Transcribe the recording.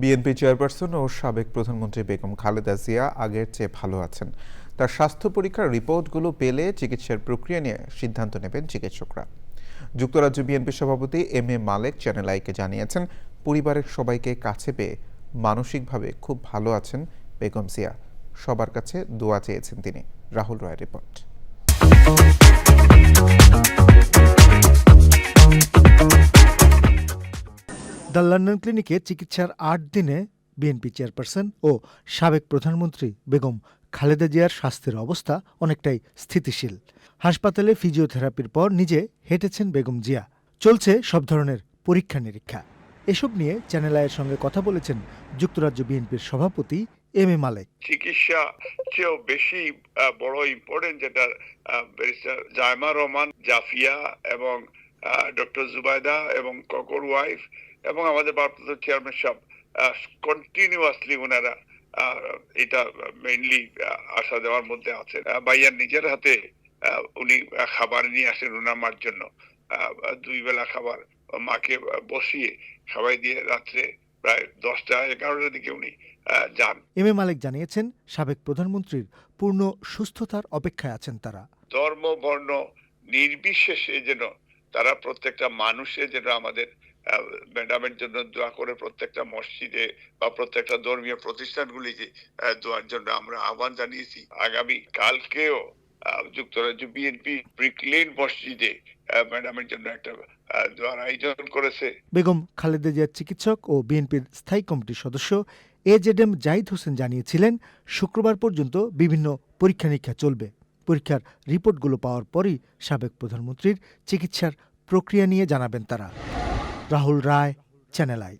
BNP chairperson ও সাবেক প্রধানমন্ত্রী বেগম খালেদা জিয়া আগের চেয়ে ভালো আছেন। তার স্বাস্থ্য পরীক্ষার রিপোর্টগুলো পেলে চিকিৎসার প্রক্রিয়া নিয়ে সিদ্ধান্ত নেবেন চিকিৎসকরা। যুক্তরাজ্য বিএনপি সভাপতি এম এ মালেক চ্যানেল আইকে জানিয়েছেন, পরিবারের সবাইকে কাছে পেয়ে মানসিকভাবে খুব ভালো আছেন বেগম জিয়া। সবার কাছে দোয়া চেয়েছেন তিনি। Rahul Roy report. The London ক্লিনিকে চিকিৎসার আট দিনে বিএনপি চেয়ারপারসন ও সাবেক প্রধানমন্ত্রী বেগম খালেদা জিয়ার স্বাস্থ্যের অবস্থা অনেকটাই স্থিতিশীল। হাসপাতালে ফিজিওথেরাপির পর নিজে হেঁটেছেন বেগম জিয়া। চলছে সব ধরনের পরীক্ষা নিরীক্ষা। এসব নিয়ে চ্যানেল আয়ের সঙ্গে কথা বলেছেন যুক্তরাজ্য বিএনপির সভাপতি এম এ মালেক। চিকিৎসা চেয়েও বেশি বড় ইম্পর্টেন্ট যেটা জায়মা রহমান, জাফিয়া এবং ডক্টর জুবাইদা এবং ককর ওয়াইফ এবং আমাদের ভারপ্রাপ্ত চেয়ারম্যান সব কন্টিনিউয়াসলি ওনারা এটা মেইনলি আশা দেওয়ার মধ্যে আছেন। আহ, ভাইয়ার নিজের হাতে উনি খাবার নিয়ে আসেন ওনার মার জন্য। দুই বেলা খাবার মাকে বসিয়ে খাওয়াই দিয়ে রাত্রে প্রায় দশটা এগারোটার দিকে উনি যান। এম এ মালেক জানিয়েছেন সাবেক প্রধানমন্ত্রীর পূর্ণ সুস্থতার অপেক্ষায় আছেন তারা। ধর্ম বর্ণ নির্বিশেষে যেন তারা প্রত্যেকটা মানুষের যেন আমাদের জন্য দোয়া করে প্রত্যেকটা মসজিদে বা প্রত্যেকটা ধর্মীয় প্রতিষ্ঠানগুলিকে দোয়ার জন্য আমরা আহ্বান জানিয়েছি। আগামী কালকেও যুক্তরাজ্য বিএনপি মসজিদে ম্যাডামের জন্য একটা দোয়ার আয়োজন করেছে। বেগম খালেদা জিয়ার চিকিৎসক ও বিএনপির স্থায়ী কমিটির সদস্য A Z M Zahid Hossain জানিয়েছিলেন, শুক্রবার পর্যন্ত বিভিন্ন পরীক্ষা নিরীক্ষা চলবে। পরীক্ষার রিপোর্টগুলো পাওয়ার পরই সাবেক প্রধানমন্ত্রীর চিকিৎসার প্রক্রিয়া নিয়ে জানাবেন তারা। রাহুল রায় চ্যানেল আই